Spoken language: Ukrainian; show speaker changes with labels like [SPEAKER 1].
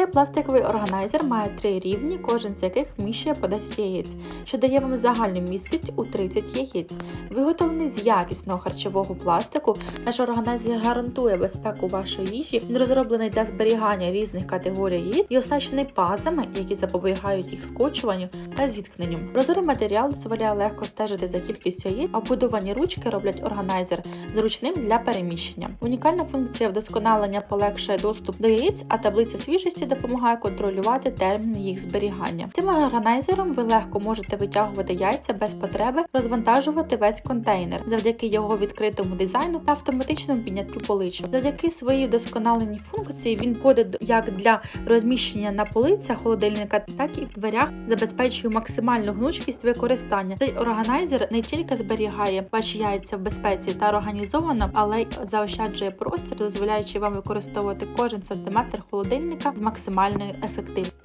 [SPEAKER 1] Цей пластиковий органайзер має три рівні, кожен з яких вміщує по 10 яєць, що дає вам загальну міськість у 30 яєць. Виготовлений з якісного харчового пластику, наш органайзер гарантує безпеку вашої їжі. Він розроблений для зберігання різних категорій яєць і оснащений пазами, які запобігають їх скочуванню та зіткненню. Прозорий матеріал дозволяє легко стежити за кількістю яєць, а вбудовані ручки роблять органайзер зручним для переміщення. Унікальна функція вдосконалення полегшує доступ до яєць, а таблиця свіжості допомагає контролювати термін їх зберігання. Цим органайзером ви легко можете витягувати яйця без потреби, розвантажувати весь контейнер завдяки його відкритому дизайну та автоматичному підняттю поличок. Завдяки своїй вдосконаленій функції він ходить як для розміщення на полицях холодильника, так і в дверях забезпечує максимальну гнучкість використання. Цей органайзер не тільки зберігає ваші яйця в безпеці та організовано, але й заощаджує простір, дозволяючи вам використовувати кожен сантиметр холодильника з максимальною ефективністю.